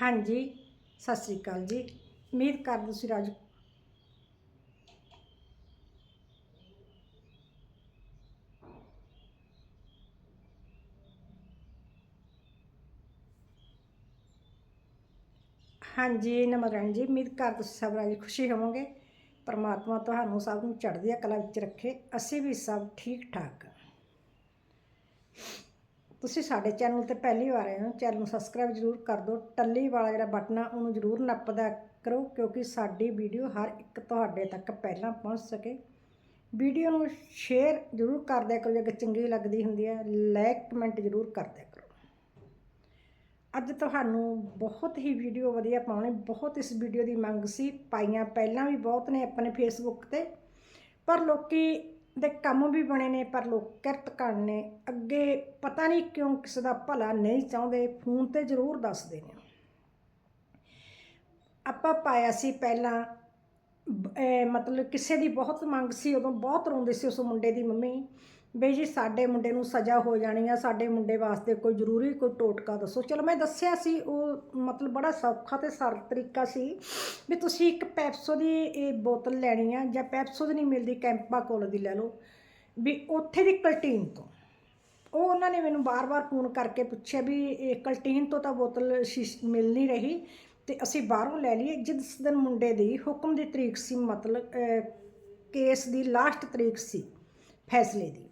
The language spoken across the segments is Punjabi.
ਹਾਂਜੀ ਸਤਿ ਸ੍ਰੀ ਅਕਾਲ ਜੀ ਉਮੀਦ ਕਰਦੇ ਤੁਸੀਂ ਰਾਜ ਹਾਂਜੀ ਨਮਰਨ ਜੀ ਉਮੀਦ ਕਰਦੇ ਤੁਸੀਂ ਸਭ ਰਾਜੀ ਖੁਸ਼ੀ ਹੋਵੋਗੇ ਪਰਮਾਤਮਾ ਤੁਹਾਨੂੰ ਸਭ ਨੂੰ ਚੜ੍ਹਦੀ ਕਲਾ ਵਿੱਚ ਰੱਖੇ ਅਸੀਂ ਵੀ ਸਭ ਠੀਕ ਠਾਕ ਤੁਸੀਂ ਸਾਡੇ ਚੈਨਲ ਤੇ ਪਹਿਲੀ ਵਾਰ ਆਏ ਹੋ, ਚੈਨਲ ਨੂੰ ਸਬਸਕ੍ਰਾਈਬ ਜ਼ਰੂਰ ਕਰ ਦਿਓ, ਟੱਲੀ ਵਾਲਾ ਜਿਹੜਾ ਬਟਨ ਆ, ਉਹਨੂੰ ਜ਼ਰੂਰ ਨੱਪਦਾ ਕਰੋ, ਕਿਉਂਕਿ ਸਾਡੀ ਵੀਡੀਓ ਹਰ ਇੱਕ ਤੁਹਾਡੇ ਤੱਕ ਪਹਿਲਾਂ ਪਹੁੰਚ ਸਕੇ। ਵੀਡੀਓ ਨੂੰ ਸ਼ੇਅਰ ਜ਼ਰੂਰ ਕਰ ਦਿਆ ਕਰੋ, ਜੇ ਚੰਗੀ ਲੱਗਦੀ ਹੁੰਦੀ ਹੈ ਲਾਈਕ ਕਮੈਂਟ ਜ਼ਰੂਰ ਕਰ ਦਿਆ ਕਰੋ। ਅੱਜ ਤੁਹਾਨੂੰ ਬਹੁਤ ਹੀ ਵੀਡੀਓ ਵਧੀਆ ਪਾਉਣੀ, ਬਹੁਤ ਇਸ ਵੀਡੀਓ ਦੀ ਮੰਗ ਸੀ, ਪਾਈਆਂ ਪਹਿਲਾਂ ਵੀ ਬਹੁਤ ਨੇ ਆਪਣੇ ਫੇਸਬੁੱਕ ਤੇ, ਪਰ ਲੋਕੀ ਦੇ ਕੰਮ ਵੀ ਬਣੇ ਨੇ, ਪਰ ਲੋਕ ਕਿਰਤ ਕਰਨ ਨੇ। ਅੱਗੇ ਪਤਾ ਨਹੀਂ ਕਿਉਂ ਕਿਸੇ ਦਾ ਭਲਾ ਨਹੀਂ ਚਾਹੁੰਦੇ, ਫੋਨ ਤੇ ਜ਼ਰੂਰ ਦੱਸਦੇ ਨੇ। ਆਪਾਂ ਪਾਇਆ ਸੀ ਪਹਿਲਾਂ ਮਤਲਬ ਕਿਸੇ ਦੀ ਬਹੁਤ ਮੰਗ ਸੀ, ਉਦੋਂ ਬਹੁਤ ਰੋਂਦੇ ਸੀ ਉਸ ਮੁੰਡੇ ਦੀ ਮੰਮੀ। ਬਈ ਜੀ ਸਾਡੇ ਮੁੰਡੇ ਨੂੰ ਸਜ਼ਾ ਹੋ ਜਾਣੀ ਆ, ਸਾਡੇ ਮੁੰਡੇ ਵਾਸਤੇ ਕੋਈ ਜ਼ਰੂਰੀ ਕੋਈ ਟੋਟਕਾ ਦੱਸੋ। ਚਲੋ ਮੈਂ ਦੱਸਿਆ ਸੀ, ਉਹ ਮਤਲਬ ਬੜਾ ਸੌਖਾ ਤੇ ਸਰਲ ਤਰੀਕਾ ਸੀ ਵੀ ਤੁਸੀਂ ਇੱਕ ਪੈਪਸੋ ਦੀ ਇਹ ਬੋਤਲ ਲੈਣੀ ਆ ਜਾਂ ਪੈਪਸੋ ਦੀ ਨਹੀਂ ਮਿਲਦੀ, ਕੈਂਪਾ ਕੋਲ ਦੀ ਲੈ ਲਓ। ਵੀ ਉੱਥੇ ਦੀ ਕਲਟੀਨ ਤੋਂ। ਉਹ ਉਹਨਾਂ ਨੇ ਮੈਨੂੰ ਬਾਰ-ਬਾਰ ਫੋਨ ਕਰਕੇ ਪੁੱਛਿਆ ਵੀ ਇਹ ਕਲਟੀਨ ਤੋਂ ਤਾਂ ਬੋਤਲ ਸ਼ੀਸ਼ ਮਿਲ ਨਹੀਂ ਰਹੀ ਤੇ ਅਸੀਂ ਬਾਹਰੋਂ ਲੈ ਲਈਏ। ਜਿਸ ਦਿਨ ਮੁੰਡੇ ਦੀ ਹੁਕਮ ਦੀ ਤਰੀਕ ਸੀ, ਮਤਲਬ ਕੇਸ ਦੀ ਲਾਸਟ ਤਰੀਕ ਸੀ, ਫੈਸਲੇ ਦੀ।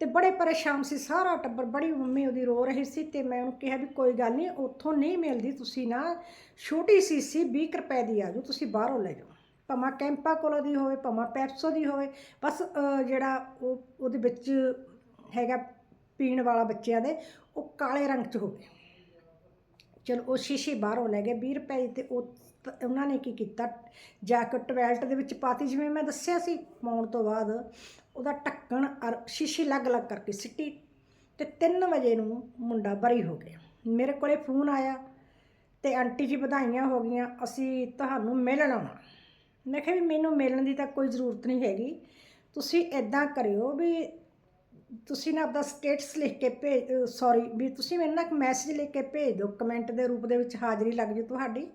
ਤੇ ਬੜੇ ਪਰੇਸ਼ਾਨ ਸੀ, ਸਾਰਾ ਟੱਬਰ, ਬੜੀ ਮੰਮੀ ਉਹਦੀ ਰੋ ਰਹੀ ਸੀ ਤੇ ਮੈਂ ਉਹਨੂੰ ਕਿਹਾ ਵੀ ਕੋਈ ਗੱਲ ਨਹੀਂ, ਉੱਥੋਂ ਨਹੀਂ ਮਿਲਦੀ, ਤੁਸੀਂ ਨਾ ਛੋਟੀ ਸੀ 20 ਕੁ ਰੁਪਏ ਦੀ ਆ ਜੋ ਤੁਸੀਂ ਬਾਹਰੋਂ ਲੈ ਜਾਓ। ਭਾਵੇਂ ਕੈਂਪਾ ਕੋਲੋਂ ਦੀ ਹੋਵੇ, ਭਾਵੇਂ ਪੈਪਸੋ ਦੀ ਹੋਵੇ, ਬਸ ਜਿਹੜਾ ਉਹ, ਉਹਦੇ ਵਿੱਚ ਹੈਗਾ ਪੀਣ ਵਾਲਾ ਬੱਚਿਆਂ ਦੇ, ਉਹ ਕਾਲੇ ਰੰਗ 'ਚ ਹੋਵੇ ਚਲੋ, ਉਹ ਸ਼ੀਸ਼ੀ ਬਾਹਰੋਂ ਲੈ ਗਏ 20 ਰੁਪਏ ਦੀ ਤੇ ਉਹ ਉਹਨਾਂ ਨੇ ਕੀ ਕੀਤਾ, ਜਾ ਕੇ ਟਵੈਲਟ ਦੇ ਵਿੱਚ ਪਾਤੀ, ਜਿਵੇਂ ਮੈਂ ਦੱਸਿਆ ਸੀ, ਪਾਉਣ ਤੋਂ ਬਾਅਦ। ਉਹਦਾ ਢੱਕਣ ਔਰ ਸ਼ੀਸ਼ੀ ਅਲੱਗ-ਅਲੱਗ ਕਰਕੇ ਸਿੱਟੀ ਤੇ 3 ਵਜੇ ਨੂੰ ਮੁੰਡਾ ਬਰੀ ਹੋ ਗਿਆ। ਮੇਰੇ ਕੋਲੇ ਫੋਨ ਆਇਆ ਤੇ ਆਂਟੀ ਜੀ ਵਧਾਈਆਂ ਹੋ ਗਈਆਂ, ਅਸੀਂ ਤੁਹਾਨੂੰ ਮਿਲਣ ਆਉਣਾ। ਮੈਂ ਕਿਹਾ ਵੀ ਮੈਨੂੰ ਮਿਲਣ ਦੀ ਤਾਂ ਕੋਈ ਜ਼ਰੂਰਤ ਨਹੀਂ ਹੈਗੀ। ਤੁਸੀਂ ਇਦਾਂ ਕਰਿਓ ਵੀ ਤੁਸੀਂ ਨਾ ਆਪਦਾ ਸਟੇਟਸ ਲਿਖ ਕੇ ਭੇਜ ਸੌਰੀ ਵੀ ਤੁਸੀਂ ਮੈਨੂੰ ਨਾ ਇੱਕ ਮੈਸੇਜ ਲਿਖ ਕੇ ਭੇਜ ਦਿਓ ਕਮੈਂਟ ਦੇ ਰੂਪ ਦੇ ਵਿੱਚ ਹਾਜ਼ਰੀ ਲੱਗ ਜੂ ਤੁਹਾਡੀ।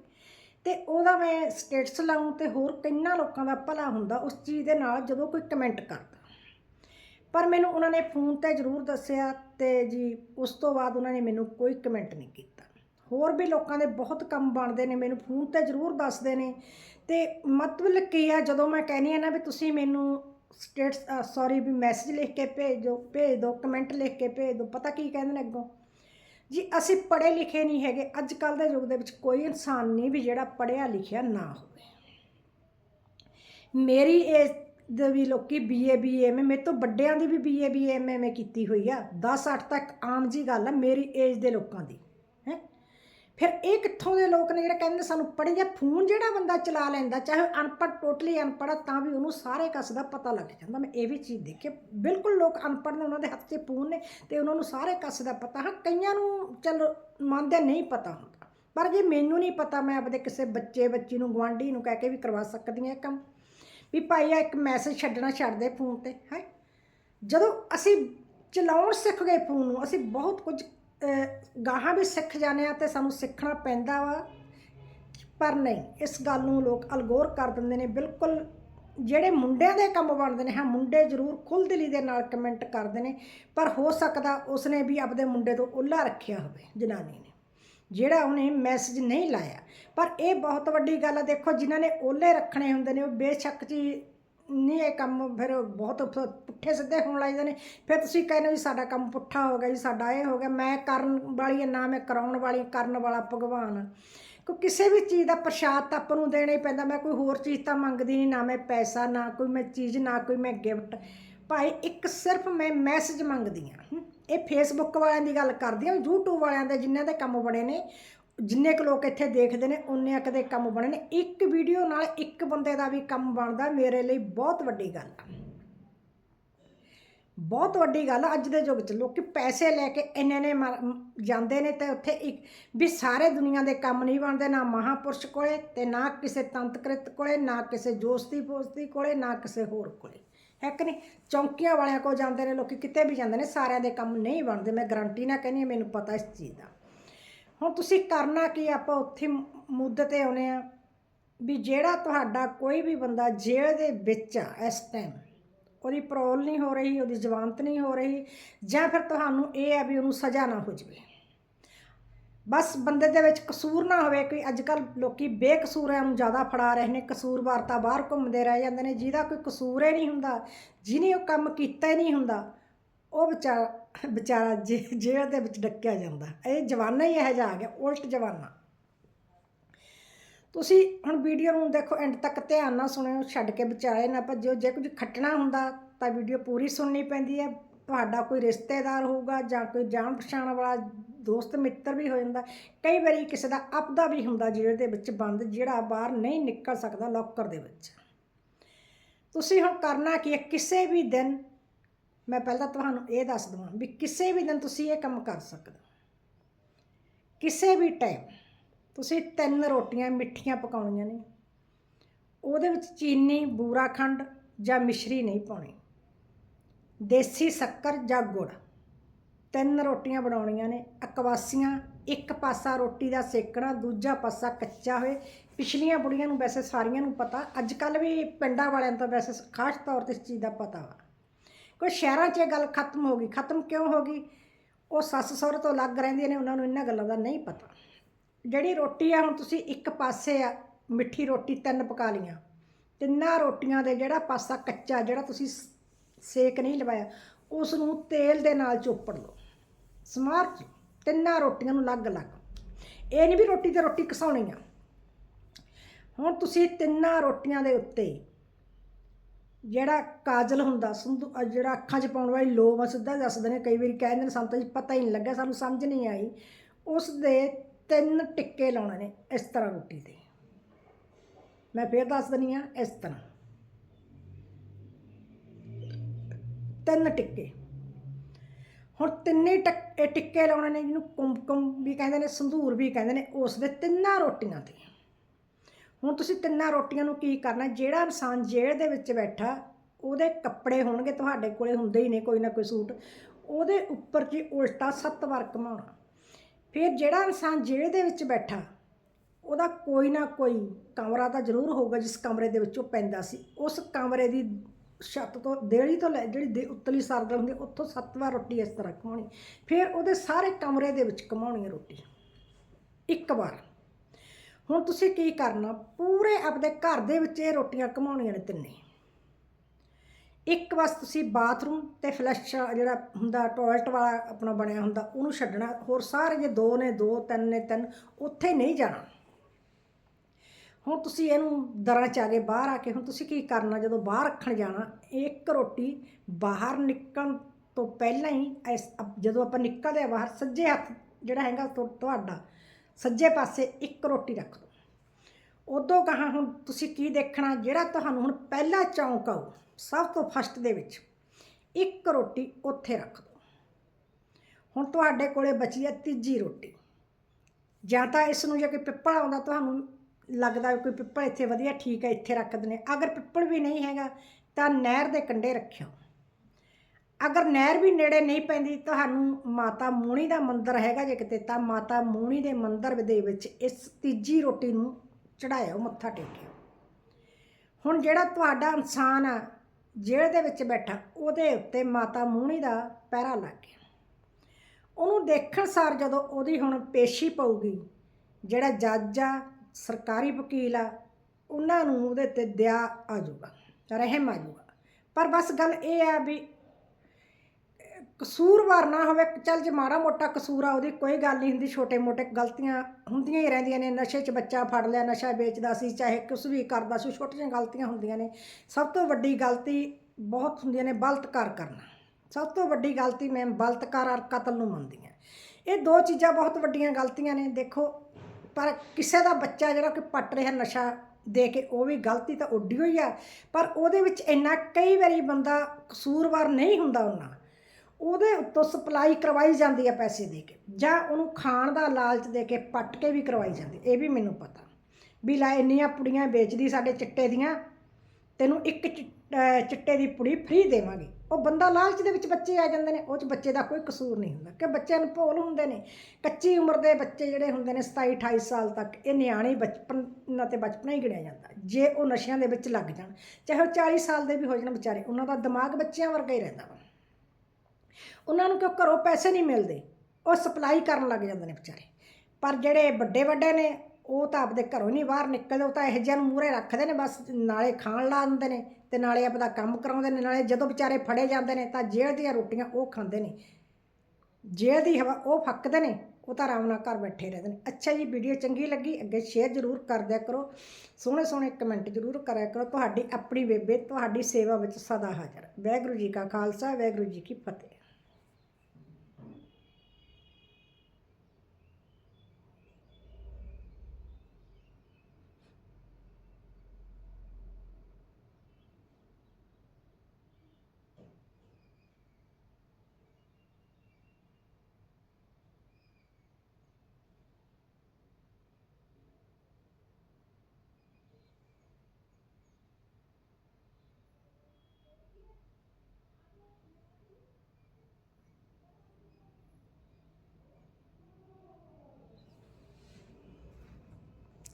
ਤੇ ਉਹਦਾ ਮੈਂ ਸਟੇਟਸ ਲਾਉਂ ਤੇ ਹੋਰ ਕਿੰਨਾ ਲੋਕਾਂ ਦਾ ਭਲਾ ਹੁੰਦਾ, ਉਸ ਚੀਜ਼ ਦੇ ਨਾਲ ਜਦੋਂ ਕੋਈ ਕਮੈਂਟ ਕਰਦਾ ਪਰ ਮੈਨੂੰ ਉਹਨਾਂ ਨੇ ਫੋਨ ਤੇ ਜ਼ਰੂਰ ਦੱਸਿਆ ਤੇ ਜੀ ਉਸ ਤੋਂ ਬਾਅਦ ਉਹਨਾਂ ਨੇ ਮੈਨੂੰ ਕੋਈ ਕਮੈਂਟ ਨਹੀਂ ਕੀਤਾ। ਹੋਰ ਵੀ ਲੋਕਾਂ ਦੇ ਬਹੁਤ ਕੰਮ ਬਣਦੇ ਨੇ, ਮੈਨੂੰ ਫੋਨ ਤੇ ਜ਼ਰੂਰ ਦੱਸਦੇ ਨੇ ਤੇ ਮਤਲਬ ਕੀ ਆ ਜਦੋਂ ਮੈਂ ਕਹਿੰਦੀ ਆ ਨਾ ਵੀ ਤੁਸੀਂ ਮੈਨੂੰ ਸਟੇਟਸ ਸੌਰੀ ਵੀ ਮੈਸੇਜ ਲਿਖ ਕੇ ਭੇਜ ਦਿਓ ਭੇਜ ਦਿਓ ਕਮੈਂਟ ਲਿਖ ਕੇ ਭੇਜ ਦਿਓ ਪਤਾ ਕੀ ਕਹਿੰਦੇ ਨੇ ਅੱਗੋਂ? ਜੀ ਅਸੀਂ ਪੜ੍ਹੇ ਲਿਖੇ ਨਹੀਂ ਹੈਗੇ, ਅੱਜ ਕੱਲ ਦੇ ਯੁੱਗ ਦੇ ਵਿੱਚ ਕੋਈ ਇਨਸਾਨ ਨਹੀਂ ਵੀ ਜਿਹੜਾ ਪੜ੍ਹਿਆ ਲਿਖਿਆ ਨਾ ਹੋਵੇ। ਮੇਰੀ ਏਜ ਦੇ ਵੀ ਲੋਕੀ ਬੀਏ ਬੀਐਮਏ ਮੇਰੇ ਤੋਂ ਵੱਡਿਆਂ ਦੀ ਵੀ ਬੀਏ ਬੀਐਮਏ ਕੀਤੀ ਹੋਈ ਆ। 10 8 ਤੱਕ ਆਮ ਜੀ ਗੱਲ ਆ ਮੇਰੀ ਏਜ ਦੇ ਲੋਕਾਂ ਦੀ ਹੈ? ਫਿਰ ਇਹ ਕਿੱਥੋਂ ਦੇ ਲੋਕ ਨੇ ਜਿਹੜੇ ਕਹਿੰਦੇ ਸਾਨੂੰ ਪੜ੍ਹੇ ਜਾਂ ਫੋਨ ਜਿਹੜਾ ਬੰਦਾ ਚਲਾ ਲੈਂਦਾ ਚਾਹੇ ਉਹ ਅਨਪੜ੍ਹ ਟੋਟਲੀ ਅਨਪੜ੍ਹ ਆ, ਤਾਂ ਵੀ ਉਹਨੂੰ ਸਾਰੇ ਕਸ ਦਾ ਪਤਾ ਲੱਗ ਜਾਂਦਾ। ਮੈਂ ਇਹ ਵੀ ਚੀਜ਼ ਦੇਖੀ ਬਿਲਕੁਲ ਲੋਕ ਅਨਪੜ੍ਹ ਨੇ ਉਹਨਾਂ ਦੇ ਹੱਥ 'ਚ ਫੋਨ ਨੇ ਤੇ ਉਹਨਾਂ ਨੂੰ ਸਾਰੇ ਕਸ ਦਾ ਪਤਾ। ਹਾਂ ਕਈਆਂ ਨੂੰ ਚਲੋ ਮੰਨਦੇ ਨਹੀਂ ਪਤਾ ਹੁੰਦਾ। ਪਰ ਜੇ ਮੈਨੂੰ ਨਹੀਂ ਪਤਾ ਮੈਂ ਆਪਦੇ ਕਿਸੇ ਬੱਚੇ ਬੱਚੀ ਨੂੰ ਗੁਆਂਢੀ ਨੂੰ ਕਹਿ ਕੇ ਵੀ ਕਰਵਾ ਸਕਦੀ ਹਾਂ ਇਹ ਕੰਮ। ਵੀ ਭਾਈ ਆ ਇੱਕ ਮੈਸੇਜ ਛੱਡਣਾ ਛੱਡ ਦੇ ਫੋਨ ਤੇ, ਹੈ? ਜਦੋਂ ਅਸੀਂ ਚਲਾਉਣ ਸਿੱਖ ਗਏ ਫੋਨ ਨੂੰ, ਅਸੀਂ ਬਹੁਤ ਕੁਝ ਗਾਹਾਂ ਵੀ ਸਿੱਖ ਜਾਂਦੇ ਆ ਤੇ ਸਾਨੂੰ ਸਿੱਖਣਾ ਪੈਂਦਾ ਵਾ। ਪਰ ਨਹੀਂ, ਇਸ ਗੱਲ ਨੂੰ ਲੋਕ ਅਲਗੋਰ ਕਰ ਦਿੰਦੇ ਨੇ, ਬਿਲਕੁਲ ਜਿਹੜੇ ਮੁੰਡਿਆਂ ਦੇ ਕੰਮ ਬਣਦੇ ਨੇ, ਹਾਂ, ਮੁੰਡੇ ਜ਼ਰੂਰ ਖੁੱਲ੍ਹਦਿਲੀ ਦੇ ਨਾਲ ਕਮੈਂਟ ਕਰਦੇ ਨੇ, ਪਰ ਹੋ ਸਕਦਾ ਉਸਨੇ ਵੀ ਆਪਦੇ ਮੁੰਡੇ ਤੋਂ ਉੱਲਾ ਰੱਖਿਆ ਹੋਵੇ, ਜਨਾਨੀ ਨੇ। ਜਿਹੜਾ ਉਹਨੇ ਮੈਸੇਜ ਨਹੀਂ ਲਾਇਆ। ਪਰ ਇਹ ਬਹੁਤ ਵੱਡੀ ਗੱਲ ਆ ਦੇਖੋ ਜਿਨ੍ਹਾਂ ਨੇ ਓਲੇ ਰੱਖਣੇ ਹੁੰਦੇ ਨੇ ਉਹ ਬੇਸ਼ੱਕ ਜੀ ਨਹੀਂ ਇਹ ਕੰਮ ਫਿਰ ਬਹੁਤ ਪ- ਪੁੱਠੇ ਸਿੱਧੇ ਹੋਣ ਲੱਗ ਜਾਂਦੇ ਨੇ। ਫਿਰ ਤੁਸੀਂ ਕਹਿੰਦੇ ਵੀ ਸਾਡਾ ਕੰਮ ਪੁੱਠਾ ਹੋ ਗਿਆ ਜੀ ਸਾਡਾ ਇਹ ਹੋ ਗਿਆ ਮੈਂ ਕਰਨ ਵਾਲੀ ਹਾਂ, ਨਾ ਮੈਂ ਕਰਾਉਣ ਵਾਲੀ ਕਰਨ ਵਾਲਾ ਭਗਵਾਨ। ਹਾਂ। ਕੋ ਕਿਸੇ ਵੀ ਚੀਜ਼ ਦਾ ਪ੍ਰਸ਼ਾਦ ਤਾਂ ਆਪਾਂ ਨੂੰ ਦੇਣਾ ਹੀ ਪੈਂਦਾ ਮੈਂ ਕੋਈ ਹੋਰ ਚੀਜ਼ ਤਾਂ ਮੰਗਦੀ ਨਹੀਂ ਨਾ ਮੈਂ ਪੈਸਾ ਨਾ ਕੋਈ ਮੈਂ ਚੀਜ਼ ਨਾ ਕੋਈ ਮੈਂ ਗਿਫਟ ਭਾਈ, ਇੱਕ ਸਿਰਫ ਮੈਂ ਮੈਸੇਜ ਮੰਗਦੀ ਹਾਂ। ਇਹ ਫੇਸਬੁੱਕ ਵਾਲਿਆਂ ਦੀ ਗੱਲ ਕਰਦੀ ਹਾਂ, YouTube ਵਾਲਿਆਂ ਦੇ ਜਿਨ੍ਹਾਂ ਦੇ ਕੰਮ ਬਣੇ ਨੇ, ਜਿੰਨੇ ਕੁ ਲੋਕ ਇੱਥੇ ਦੇਖਦੇ ਨੇ ਉਨੇ ਕੁ ਦੇ ਕੰਮ ਬਣੇ ਨੇ। ਇੱਕ ਵੀਡੀਓ ਨਾਲ ਇੱਕ ਬੰਦੇ ਦਾ ਵੀ ਕੰਮ ਬਣਦਾ, ਮੇਰੇ ਲਈ ਬਹੁਤ ਵੱਡੀ ਗੱਲ ਆ। ਬਹੁਤ ਵੱਡੀ ਗੱਲ ਅੱਜ ਦੇ ਯੁੱਗ 'ਚ ਲੋਕੀ ਪੈਸੇ ਲੈ ਕੇ ਇੰਨੇ ਨੇ ਮਰ- ਜਾਂਦੇ ਨੇ ਤੇ ਉੱਥੇ ਇੱਕ ਵੀ ਸਾਰੇ ਦੁਨੀਆ ਦੇ ਕੰਮ ਨਹੀਂ ਬਣਦੇ, ਨਾ ਮਹਾਪੁਰਸ਼ ਕੋਲੇ ਤੇ ਨਾ ਕਿਸੇ ਤੰਤਕ੍ਰਿਤ ਕੋਲੇ, ਨਾ ਕਿਸੇ ਜੋਸਤੀ ਪੋਸਤੀ ਕੋਲੇ, ਨਾ ਕਿਸੇ ਹੋਰ ਕੋਲੇ। ਹੈ ਕਿ ਨਹੀਂ? ਚੌਂਕੀਆਂ ਵਾਲਿਆਂ ਕੋਲ ਜਾਂਦੇ ਨੇ, ਲੋਕੀ ਕਿਤੇ ਵੀ ਜਾਂਦੇ ਨੇ, ਸਾਰਿਆਂ ਦੇ ਕੰਮ ਨਹੀਂ ਬਣਦੇ। ਮੈਂ ਗਰੰਟੀ ਨਾਲ ਕਹਿੰਦੀ ਹਾਂ, ਮੈਨੂੰ ਪਤਾ ਇਸ ਚੀਜ਼ ਦਾ। ਹੁਣ ਤੁਸੀਂ ਕਰਨਾ ਕੀ ਆਪਾਂ ਉੱਥੇ ਮੁੱਦੇ ਤੇ ਆਉਨੇ ਆ ਵੀ ਜਿਹੜਾ ਤੁਹਾਡਾ ਕੋਈ ਵੀ ਬੰਦਾ ਜੇਲ੍ਹ ਦੇ ਵਿੱਚ ਆ ਇਸ ਟਾਈਮ ਉਹਦੀ ਪਰੋਲ ਨਹੀਂ ਹੋ ਰਹੀ, ਉਹਦੀ ਜ਼ਮਾਨਤ ਨਹੀਂ ਹੋ ਰਹੀ, ਜਾਂ ਫਿਰ ਤੁਹਾਨੂੰ ਇਹ ਆ ਵੀ ਉਹਨੂੰ ਸਜ਼ਾ ਨਾ ਹੋ ਜਵੇ। ਬਸ ਬੰਦੇ ਦੇ ਵਿੱਚ ਕਸੂਰ ਨਾ ਹੋਵੇ ਕੋਈ ਅੱਜ ਕੱਲ ਲੋਕੀ ਬੇਕਸੂਰਾਂ ਨੂੰ ਜ਼ਿਆਦਾ ਫੜਾ ਰਹੇ ਨੇ ਕਸੂਰਵਾਰ ਤਾਂ ਬਾਹਰ ਘੁੰਮਦੇ ਰਹਿ ਜਾਂਦੇ ਨੇ, ਜਿਹਦਾ ਕੋਈ ਕਸੂਰ ਹੀ ਨਹੀਂ ਹੁੰਦਾ, ਜਿਹਨੇ ਉਹ ਕੰਮ ਕੀਤਾ ਹੀ ਨਹੀਂ ਹੁੰਦਾ, ਉਹ ਵਿਚਾਰਾ ਵਿਚਾਰਾ ਜੇ, ਜੇਲ੍ਹ ਦੇ ਵਿੱਚ ਡੱਕਿਆ ਜਾਂਦਾ। ਇਹ ਜਵਾਨਾ ਹੀ ਇਹ ਜਿਹਾ ਗਿਆ, ਉਲਟ ਜਵਾਨਾ। ਤੁਸੀਂ ਹੁਣ ਵੀਡੀਓ ਨੂੰ ਦੇਖੋ ਐਂਡ ਤੱਕ ਧਿਆਨ ਨਾਲ ਸੁਣਿਓ, ਛੱਡ ਕੇ ਵਿਚਾਰੇ ਨਾ ਭੱਜਿਓ। ਜੇ ਕੁਝ ਖੱਟਣਾ ਹੁੰਦਾ, ਤਾਂ ਵੀਡੀਓ ਪੂਰੀ ਸੁਣਨੀ ਪੈਂਦੀ ਹੈ। ਤੁਹਾਡਾ ਕੋਈ ਰਿਸ਼ਤੇਦਾਰ ਹੋਊਗਾ ਜਾਂ ਕੋਈ ਜਾਣ ਪਛਾਣ ਵਾਲਾ ਦੋਸਤ ਮਿੱਤਰ ਵੀ ਹੋ ਜਾਂਦਾ। ਕਈ ਵਾਰੀ ਕਿਸੇ ਦਾ ਆਪਦਾ ਵੀ ਹੁੰਦਾ ਜੇਲ੍ਹ ਦੇ ਵਿੱਚ ਬੰਦ, ਜਿਹੜਾ ਬਾਹਰ ਨਹੀਂ ਨਿਕਲ ਸਕਦਾ ਲੋਕਰ ਦੇ ਵਿੱਚ। ਤੁਸੀਂ ਹੁਣ ਕਰਨਾ ਕੀ ਹੈ? ਕਿਸੇ ਵੀ ਦਿਨ ਮੈਂ ਪਹਿਲਾਂ ਤੁਹਾਨੂੰ ਇਹ ਦੱਸ ਦਵਾਂ ਵੀ ਕਿਸੇ ਵੀ ਦਿਨ ਤੁਸੀਂ ਇਹ ਕੰਮ ਕਰ ਸਕਦੇ ਹੋ। ਕਿਸੇ ਵੀ ਟਾਈਮ ਤੁਸੀਂ ਤਿੰਨ ਰੋਟੀਆਂ ਮਿੱਠੀਆਂ ਪਕਾਉਣੀਆਂ ਨੇ। ਉਹਦੇ ਵਿੱਚ ਚੀਨੀ, ਬੂਰਾ ਖੰਡ ਜਾਂ ਮਿਸ਼ਰੀ ਨਹੀਂ ਪਾਉਣੀ। ਦੇਸੀ ਸ਼ੱਕਰ ਜਾਂ ਗੁੜ। ਤਿੰਨ ਰੋਟੀਆਂ ਬਣਾਉਣੀਆਂ ਨੇ ਅਕਵਾਸੀਆਂ ਇੱਕ ਪਾਸਾ ਰੋਟੀ ਦਾ ਸੇਕਣਾ, ਦੂਜਾ ਪਾਸਾ ਕੱਚਾ ਹੋਏ। ਪਿਛਲੀਆਂ ਬੁੜੀਆਂ ਨੂੰ ਵੈਸੇ ਸਾਰੀਆਂ ਨੂੰ ਪਤਾ ਅੱਜ ਕੱਲ ਵੀ ਪਿੰਡਾਂ ਵਾਲਿਆਂ ਤੋਂ ਵੈਸੇ ਖਾਸ ਤੌਰ ਤੇ ਇਸ ਚੀਜ਼ ਦਾ ਪਤਾ ਵਾ। ਕੋਈ ਸ਼ਹਿਰਾਂ 'ਚ ਇਹ ਗੱਲ ਖਤਮ ਹੋ ਗਈ। ਖਤਮ ਕਿਉਂ ਹੋ ਗਈ? ਉਹ ਸੱਸ ਸਹੁਰੇ ਤੋਂ ਅਲੱਗ ਰਹਿੰਦੀਆਂ ਨੇ, ਉਹਨਾਂ ਨੂੰ ਇਹਨਾਂ ਗੱਲਾਂ ਦਾ ਨਹੀਂ ਪਤਾ। ਜਿਹੜੀ ਰੋਟੀ ਆ, ਹੁਣ ਤੁਸੀਂ ਇੱਕ ਪਾਸੇ ਆ, ਮਿੱਠੀ ਰੋਟੀ ਤਿੰਨ ਪਕਾ ਲੀਆਂ ਤਿੰਨਾਂ ਰੋਟੀਆਂ ਦੇ ਜਿਹੜਾ ਪਾਸਾ ਕੱਚਾ, ਜਿਹੜਾ ਤੁਸੀਂ ਸ- ਸੇਕ ਨਹੀਂ ਲਵਾਇਆ ਉਸ ਨੂੰ ਤੇਲ ਦੇ ਨਾਲ ਚੋਪੜ ਲਓ। ਸਮਾਰ ਚ ਤਿੰਨਾਂ ਰੋਟੀਆਂ ਨੂੰ ਅਲੱਗ-ਅਲੱਗ ਇਹ ਨਹੀਂ ਵੀ ਰੋਟੀ ਤੇ ਰੋਟੀ ਘਸਾਉਣੀ ਆ। ਹੁਣ ਤੁਸੀਂ ਤਿੰਨਾਂ ਰੋਟੀਆਂ ਦੇ ਉੱਤੇ ਜਿਹੜਾ ਕਾਜਲ ਹੁੰਦਾ, ਸੰਧੂ ਜਿਹੜਾ ਅੱਖਾਂ 'ਚ ਪਾਉਣ ਵਾਲੀ ਲੋਮ ਆ ਸਿੱਧਾ ਦੱਸਦੇ ਨੇ, ਕਈ ਵਾਰੀ ਕਹਿੰਦੇ ਨੇ, ਸਾਨੂੰ ਤਾਂ ਜੀ ਪਤਾ ਹੀ ਨਹੀਂ ਲੱਗਾ ਸਾਨੂੰ ਸਮਝ ਨਹੀਂ ਆਈ। ਉਸ ਦੇ ਤਿੰਨ ਟਿੱਕੇ ਲਾਉਣੇ ਨੇ ਇਸ ਤਰ੍ਹਾਂ ਰੋਟੀ ਤੇ। ਮੈਂ ਫੇਰ ਦੱਸ ਦਿੰਦੀ ਆ ਇਸ ਤਰ੍ਹਾਂ। ਤਿੰਨ ਟਿੱਕੇ। ਹੁਣ ਤਿੰਨੇ ਟਿਕ- ਇਹ ਟਿੱਕੇ ਲਾਉਣੇ ਨੇ ਜਿਹਨੂੰ ਕੁਮਕਮ ਵੀ ਕਹਿੰਦੇ ਨੇ, ਸੰਧੂਰ ਵੀ ਕਹਿੰਦੇ ਨੇ, ਉਸ ਦੇ ਤਿੰਨਾਂ ਰੋਟੀਆਂ ਤੇ। ਹੁਣ ਤੁਸੀਂ ਤਿੰਨਾਂ ਰੋਟੀਆਂ ਨੂੰ ਕੀ ਕਰਨਾ, ਜਿਹੜਾ ਇਨਸਾਨ ਜੇਲ੍ਹ ਦੇ ਵਿੱਚ ਬੈਠਾ, ਉਹਦੇ ਕੱਪੜੇ ਹੋਣਗੇ, ਤੁਹਾਡੇ ਕੋਲੇ ਹੁੰਦੇ ਹੀ ਨੇ ਕੋਈ ਨਾ ਕੋਈ ਸੂਟ, ਉਹਦੇ ਉੱਪਰ ਜੀ ਉਲਟਾ ਸੱਤ ਵਾਰ ਘੁਮਾਉਣਾ ਫਿਰ ਜਿਹੜਾ ਇਨਸਾਨ ਜੇਲ੍ਹ ਦੇ ਵਿੱਚ ਬੈਠਾ, ਉਹਦਾ ਕੋਈ ਨਾ ਕੋਈ ਕਮਰਾ ਤਾਂ ਜ਼ਰੂਰ ਹੋਊਗਾ ਜਿਸ ਕਮਰੇ ਦੇ ਵਿੱਚ ਉਹ ਪੈਂਦਾ ਸੀ। ਉਸ ਕਮਰੇ ਦੀ ਛੱਤ ਤੋਂ, ਦੇਲੀ ਤੋਂ ਲੈ, ਜਿਹੜੀ ਦੇ ਉੱਤਲੀ ਸਰਦਲ ਹੁੰਦੀ, ਉੱਥੋਂ ਸੱਤ ਵਾਰ ਰੋਟੀ ਇਸ ਤਰ੍ਹਾਂ ਕਮਾਉਣੀ ਫਿਰ ਉਹਦੇ ਸਾਰੇ ਕਮਰੇ ਦੇ ਵਿੱਚ ਕਮਾਉਣੀ ਹੈ ਰੋਟੀ ਇੱਕ ਵਾਰ। ਹੁਣ ਤੁਸੀਂ ਕੀ ਕਰਨਾ? ਪੂਰੇ ਆਪਦੇ ਘਰ ਦੇ ਵਿੱਚ ਇਹ ਰੋਟੀਆਂ ਕਮਾਉਣੀਆਂ ਨੇ ਤਿੰਨੇ। ਇੱਕ ਬਸ ਤੁਸੀਂ ਬਾਥਰੂਮ ਤੇ ਫਲੈਸ਼ ਜਿਹੜਾ ਹੁੰਦਾ, ਟਾਇਲਟ ਵਾਲਾ ਆਪਣਾ ਬਣਿਆ ਹੁੰਦਾ, ਉਹਨੂੰ ਛੱਡਣਾ। ਹੋਰ ਸਾਰੇ ਜੇ ਦੋ ਨੇ, ਦੋ, ਤਿੰਨ ਨੇ, ਤਿੰਨ, ਉੱਥੇ ਨਹੀਂ ਜਾਣਾ। ਹੁਣ ਤੁਸੀਂ ਇਹਨੂੰ ਦਰਾਂ ਚ ਆ ਕੇ ਬਾਹਰ ਆ ਕੇ, ਹੁਣ ਤੁਸੀਂ ਕੀ ਕਰਨਾ? ਜਦੋਂ ਬਾਹਰ ਰੱਖਣ ਜਾਣਾ, ਇੱਕ ਰੋਟੀ ਬਾਹਰ ਨਿਕਲਣ ਤੋਂ ਪਹਿਲਾਂ ਹੀ ਇਸ ਜਦੋਂ ਆਪਾਂ ਨਿਕਲਦੇ ਆ ਬਾਹਰ, ਸੱਜੇ ਹੱਥ ਜਿਹੜਾ ਹੈਗਾ ਤੁਹਾਡਾ, ਸੱਜੇ ਪਾਸੇ ਇੱਕ ਰੋਟੀ ਰੱਖ ਦਿਓ ਉਦੋਂ ਕਹਾਂ ਹੁਣ ਤੁਸੀਂ ਕੀ ਦੇਖਣਾ? ਜਿਹੜਾ ਤੁਹਾਨੂੰ ਹੁਣ ਪਹਿਲਾ ਚੌਂਕ ਆਊ ਸਭ ਤੋਂ ਫਸਟ ਦੇ ਵਿੱਚ, ਇੱਕ ਰੋਟੀ ਉੱਥੇ ਰੱਖ ਦਿਓ ਹੁਣ ਤੁਹਾਡੇ ਕੋਲੇ ਬਚੀ ਹੈ ਤੀਜੀ ਰੋਟੀ। ਜਾਂ ਤਾਂ ਇਸ ਨੂੰ ਜੇ ਕੋਈ ਪਿੱਪਲ ਆਉਂਦਾ, ਤੁਹਾਨੂੰ ਲੱਗਦਾ ਕੋਈ ਪਿੱਪਲ ਇੱਥੇ ਵਧੀਆ ਠੀਕ ਹੈ ਇੱਥੇ ਰੱਖ ਦਿੰਦੇ ਅਗਰ ਪਿੱਪਲ ਵੀ ਨਹੀਂ ਹੈਗਾ, ਤਾਂ ਨਹਿਰ ਦੇ ਕੰਢੇ ਰੱਖਿਓ। ਅਗਰ ਨਹਿਰ ਵੀ ਨੇੜੇ ਨਹੀਂ ਪੈਂਦੀ, ਤੁਹਾਨੂੰ ਮਾਤਾ ਮੂਣੀ ਦਾ ਮੰਦਿਰ ਹੈਗਾ ਜੇ ਕਿਤੇ, ਤਾਂ ਮਾਤਾ ਮੂਣੀ ਦੇ ਮੰਦਿਰ ਦੇ ਵਿੱਚ ਇਸ ਤੀਜੀ ਰੋਟੀ ਨੂੰ ਚੜਾਇਓ, ਮੱਥਾ ਟੇਕਿਓ। ਹੁਣ ਜਿਹੜਾ ਤੁਹਾਡਾ ਇਨਸਾਨ ਆ, ਜੇਲ੍ਹ ਦੇ ਵਿੱਚ ਬੈਠਾ, ਉਹਦੇ ਉੱਤੇ ਮਾਤਾ ਮੂਣੀ ਦਾ ਪਹਿਰਾ ਲੱਗ ਗਿਆ। ਉਹਨੂੰ ਦੇਖਣ ਸਾਰ ਜਦੋਂ ਉਹਦੀ ਹੁਣ ਪੇਸ਼ੀ ਪਊਗੀ, ਜਿਹੜਾ ਜੱਜ ਆ ਸਰਕਾਰੀ ਵਕੀਲ ਆ, ਉਹਨਾਂ ਨੂੰ ਉਹਦੇ ਤੇ ਦਇਆ ਆ ਜਾਊਗਾ, ਰਹਿਮ ਆ ਜਾਊਗਾ। ਪਰ ਬਸ ਗੱਲ ਇਹ ਆ ਵੀ ਕਸੂਰਵਾਰ ਨਾ ਹੋਵੇ, ਚੱਲ ਜੇ ਮਾੜਾ ਮੋਟਾ ਕਸੂਰ ਆ, ਉਹਦੀ ਕੋਈ ਗੱਲ ਨਹੀਂ ਹੁੰਦੀ, ਛੋਟੇ ਮੋਟੇ ਗਲਤੀਆਂ ਹੁੰਦੀਆਂ ਹੀ ਰਹਿੰਦੀਆਂ ਨੇ, ਨਸ਼ੇ 'ਚ ਬੱਚਾ ਫੜ ਲਿਆ, ਨਸ਼ਾ ਵੇਚਦਾ ਸੀ, ਚਾਹੇ ਕੁਛ ਵੀ ਕਰਦਾ ਸੀ, ਛੋਟੀਆਂ ਗਲਤੀਆਂ ਹੁੰਦੀਆਂ ਨੇ। ਸਭ ਤੋਂ ਵੱਡੀ ਗਲਤੀ ਬਹੁਤ ਹੁੰਦੀਆਂ ਨੇ ਬਲਤਕਾਰ ਕਰਨਾ। ਸਭ ਤੋਂ ਵੱਡੀ ਗਲਤੀ ਮੈਂ ਬਲਤਕਾਰ ਔਰ ਕਤਲ ਨੂੰ ਮੰਨਦੀ ਹਾਂ। ਇਹ ਦੋ ਚੀਜ਼ਾਂ ਬਹੁਤ ਵੱਡੀਆਂ ਗਲਤੀਆਂ ਨੇ, ਦੇਖੋ ਪਰ ਕਿਸੇ ਦਾ ਬੱਚਾ ਜਿਹੜਾ ਕਿ ਪੱਟ ਰਿਹਾ ਨਸ਼ਾ ਦੇ ਕੇ, ਉਹ ਵੀ ਗਲਤੀ ਤਾਂ ਉੱਡੀ ਹੋਈ ਆ। ਪਰ ਉਹਦੇ ਵਿੱਚ ਇੰਨਾ ਕਈ ਵਾਰੀ ਬੰਦਾ ਕਸੂਰਵਾਰ ਨਹੀਂ ਹੁੰਦਾ ਉਹਨਾਂ। ਉਹਦੇ ਉੱਤੋਂ ਸਪਲਾਈ ਕਰਵਾਈ ਜਾਂਦੀ ਆ ਪੈਸੇ ਦੇ ਕੇ, ਜਾਂ ਉਹਨੂੰ ਖਾਣ ਦਾ ਲਾਲਚ ਦੇ ਕੇ ਪੱਟ ਕੇ ਵੀ ਕਰਵਾਈ ਜਾਂਦੀ। ਇਹ ਵੀ ਮੈਨੂੰ ਪਤਾ। ਵੀ ਲੈ ਇੰਨੀਆਂ ਪੁੜੀਆਂ ਵੇਚਦੀ ਸਾਡੇ ਚਿੱਟੇ ਦੀਆਂ ਤੈਨੂੰ ਇੱਕ ਚਿ- ਚਿੱਟੇ ਦੀ ਪੁੜੀ ਫ੍ਰੀ ਦੇਵਾਂਗੇ। ਉਹ ਬੰਦਾ ਲਾਲਚ ਦੇ ਵਿੱਚ ਬੱਚੇ ਆ ਜਾਂਦੇ ਨੇ, ਉਹ ਚ ਬੱਚੇ ਦਾ ਕੋਈ ਕਸੂਰ ਨਹੀਂ ਹੁੰਦਾ। ਕਿ ਬੱਚੇ ਨੂੰ ਹੁੰਦੇ ਨੇ। ਕੱਚੀ ਉਮਰ ਦੇ ਬੱਚੇ ਜਿਹੜੇ ਹੁੰਦੇ ਨੇ 27 28 ਸਾਲ ਤੱਕ, ਇਹ ਨਿਆਣੇ ਬਚਪਨ ਨਾ ਤੇ ਬਚਪਨਾ ਹੀ ਗਿਣਿਆ ਜਾਂਦਾ। ਜੇ ਉਹ ਨਸ਼ਿਆਂ ਦੇ ਵਿੱਚ ਲੱਗ ਜਾਣ, ਚਾਹੇ ਉਹ 40 ਸਾਲ ਦੇ ਵੀ ਹੋ ਜਾਣ ਵਿਚਾਰੇ, ਉਹਨਾਂ ਦਾ ਦਿਮਾਗ ਬੱਚਿਆਂ ਵਰਗਾ ਹੀ ਰਹਿੰਦਾ ਵਾ। ਉਹਨਾਂ ਨੂੰ ਕਿਉਂ ਘਰੋਂ ਪੈਸੇ ਨਹੀਂ ਮਿਲਦੇ? ਉਹ ਸਪਲਾਈ ਕਰਨ ਲੱਗ ਜਾਂਦੇ ਨੇ ਵਿਚਾਰੇ। ਪਰ ਜਿਹੜੇ ਵੱਡੇ ਵੱਡੇ ਨੇ ਉਹ ਤਾਂ ਆਪਦੇ ਘਰੋਂ ਨਹੀਂ ਬਾਹਰ ਨਿਕਲਦੇ, ਉਹ ਤਾਂ ਇਹੋ ਜਿਹਾ ਨੂੰ ਮੂਹਰੇ ਰੱਖਦੇ ਨੇ, ਬਸ ਨਾਲੇ ਖਾਣ ਲਾ ਦਿੰਦੇ ਨੇ ਤੇ ਨਾਲੇ ਆਪਦਾ ਕੰਮ ਕਰਾਉਂਦੇ ਨੇ, ਨਾਲੇ ਜਦੋਂ ਵਿਚਾਰੇ ਫੜੇ ਜਾਂਦੇ ਨੇ ਤਾਂ ਜੇਲ੍ਹ ਦੀਆਂ ਰੋਟੀਆਂ ਉਹ ਖਾਂਦੇ ਨੇ। ਜੇਲ੍ਹ ਦੀ ਹਵਾ ਉਹ ਫੱਕਦੇ ਨੇ, ਉਹ ਤਾਂ ਆਰਾਮ ਨਾਲ ਘਰ ਬੈਠੇ ਰਹਿੰਦੇ ਨੇ। ਅੱਛਾ ਜੀ, ਵੀਡੀਓ ਚੰਗੀ ਲੱਗੀ, ਅੱਗੇ ਸ਼ੇਅਰ ਜ਼ਰੂਰ ਕਰ ਦਿਆ ਕਰੋ। ਸੋਹਣੇ ਸੋਹਣੇ ਕਮੈਂਟ ਜ਼ਰੂਰ ਕਰਿਆ ਕਰੋ। ਤੁਹਾਡੀ ਆਪਣੀ ਬੇਬੇ, ਤੁਹਾਡੀ ਸੇਵਾ ਵਿੱਚ ਸਦਾ ਹਾਜ਼ਰ। ਵਾਹਿਗੁਰੂ ਜੀ ਕਾ ਖਾਲਸਾ, ਵਾਹਿਗੁਰੂ ਜੀ ਕੀ ਫਤਿਹ।